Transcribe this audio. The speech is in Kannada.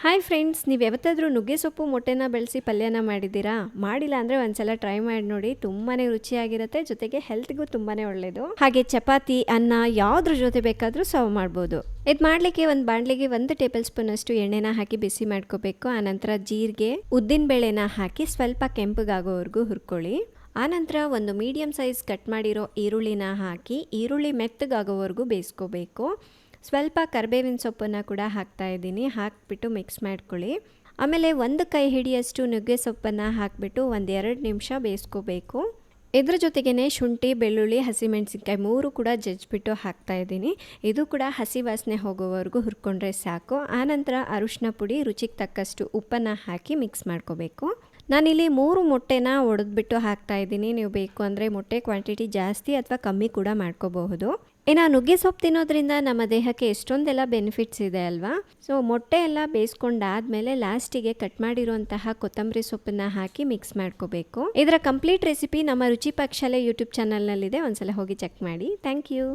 ಹಾಯ್ ಫ್ರೆಂಡ್ಸ್ ನೀವು ಯಾವತ್ತಾದರೂ ನುಗ್ಗೆ ಸೊಪ್ಪು ಮೊಟ್ಟೆನ ಬೆಳೆಸಿ ಪಲ್ಯನ ಮಾಡಿದ್ದೀರಾ? ಮಾಡಿಲ್ಲ ಅಂದರೆ ಒಂದ್ಸಲ ಟ್ರೈ ಮಾಡಿ ನೋಡಿ ತುಂಬಾ ರುಚಿಯಾಗಿರುತ್ತೆ, ಜೊತೆಗೆ ಹೆಲ್ತ್ಗೂ ತುಂಬಾ ಒಳ್ಳೆಯದು ಹಾಗೆ ಚಪಾತಿ, ಅನ್ನ ಯಾವುದ್ರ ಜೊತೆ ಬೇಕಾದರೂ ಸರ್ವ್ ಮಾಡ್ಬೋದು. ಇದು ಮಾಡಲಿಕ್ಕೆ ಒಂದು ಬಾಣಲಿಗೆ ಒಂದು ಟೇಬಲ್ ಸ್ಪೂನ್ ಅಷ್ಟು ಎಣ್ಣೆನ ಹಾಕಿ ಬಿಸಿ ಮಾಡ್ಕೋಬೇಕು. ಆನಂತರ ಜೀರಿಗೆ, ಉದ್ದಿನ ಬೇಳೆನ ಹಾಕಿ ಸ್ವಲ್ಪ ಕೆಂಪಗಾಗೋವರೆಗೂ ಹುರ್ಕೊಳ್ಳಿ. ಆನಂತರ ಒಂದು ಮೀಡಿಯಂ ಸೈಜ್ ಕಟ್ ಮಾಡಿರೋ ಈರುಳ್ಳಿನ ಹಾಕಿ ಈರುಳ್ಳಿ ಮೆತ್ತಗಾಗೋವರೆಗೂ ಬೇಯಿಸ್ಕೋಬೇಕು. ಸ್ವಲ್ಪ ಕರ್ಬೇವಿನ ಸೊಪ್ಪನ್ನು ಕೂಡ ಹಾಕ್ತಾ ಇದ್ದೀನಿ. ಹಾಕಿಬಿಟ್ಟು ಮಿಕ್ಸ್ ಮಾಡ್ಕೊಳ್ಳಿ. ಆಮೇಲೆ ಒಂದು ಕೈ ಹಿಡಿಯಷ್ಟು ನುಗ್ಗೆ ಸೊಪ್ಪನ್ನು ಹಾಕಿಬಿಟ್ಟು ಎರಡು ನಿಮಿಷ ಬೇಯಿಸ್ಕೋಬೇಕು. ಇದ್ರ ಜೊತೆಗೇ ಶುಂಠಿ, ಬೆಳ್ಳುಳ್ಳಿ, ಹಸಿಮೆಣಸಿನ್ಕಾಯಿ ಮೂರು ಕೂಡ ಜಜ್ಜಿಬಿಟ್ಟು ಹಾಕ್ತಾ ಇದ್ದೀನಿ. ಇದು ಕೂಡ ಹಸಿ ವಾಸನೆ ಹೋಗೋವರೆಗೂ ಹುರ್ಕೊಂಡ್ರೆ ಸಾಕು. ಆನಂತರ ಅರಿಶಿನ ಪುಡಿ, ರುಚಿಗೆ ತಕ್ಕಷ್ಟು ಉಪ್ಪನ್ನು ಹಾಕಿ ಮಿಕ್ಸ್ ಮಾಡ್ಕೋಬೇಕು. ನಾನಿಲ್ಲಿ ಮೂರು ಮೊಟ್ಟೆನ ಒಡೆದ್ಬಿಟ್ಟು ಹಾಕ್ತಾ ಇದ್ದೀನಿ. ನೀವು ಬೇಕು ಅಂದರೆ ಮೊಟ್ಟೆ ಕ್ವಾಂಟಿಟಿ ಜಾಸ್ತಿ ಅಥವಾ ಕಮ್ಮಿ ಕೂಡ ಮಾಡ್ಕೋಬಹುದು. ಇನ್ನು ನುಗ್ಗೆ ಸೊಪ್ಪು ತಿನ್ನೋದ್ರಿಂದ ನಮ್ಮ ದೇಹಕ್ಕೆ ಎಷ್ಟೊಂದೆಲ್ಲ ಬೆನಿಫಿಟ್ಸ್ ಇದೆ ಅಲ್ವಾ? ಸೊ ಮೊಟ್ಟೆ ಎಲ್ಲ ಬೇಯಿಸ್ಕೊಂಡಾದ್ಮೇಲೆ ಲಾಸ್ಟಿಗೆ ಕಟ್ ಮಾಡಿರುವಂತಹ ಕೊತ್ತಂಬರಿ ಸೊಪ್ಪನ್ನ ಹಾಕಿ ಮಿಕ್ಸ್ ಮಾಡ್ಕೋಬೇಕು. ಇದರ ಕಂಪ್ಲೀಟ್ ರೆಸಿಪಿ ನಮ್ಮ ರುಚಿ ಪಕ್ಷಾಲೆ ಯೂಟ್ಯೂಬ್ ಚಾನಲ್ನಲ್ಲಿದೆ ಒಂದ್ಸಲ ಹೋಗಿ ಚೆಕ್ ಮಾಡಿ. Thank you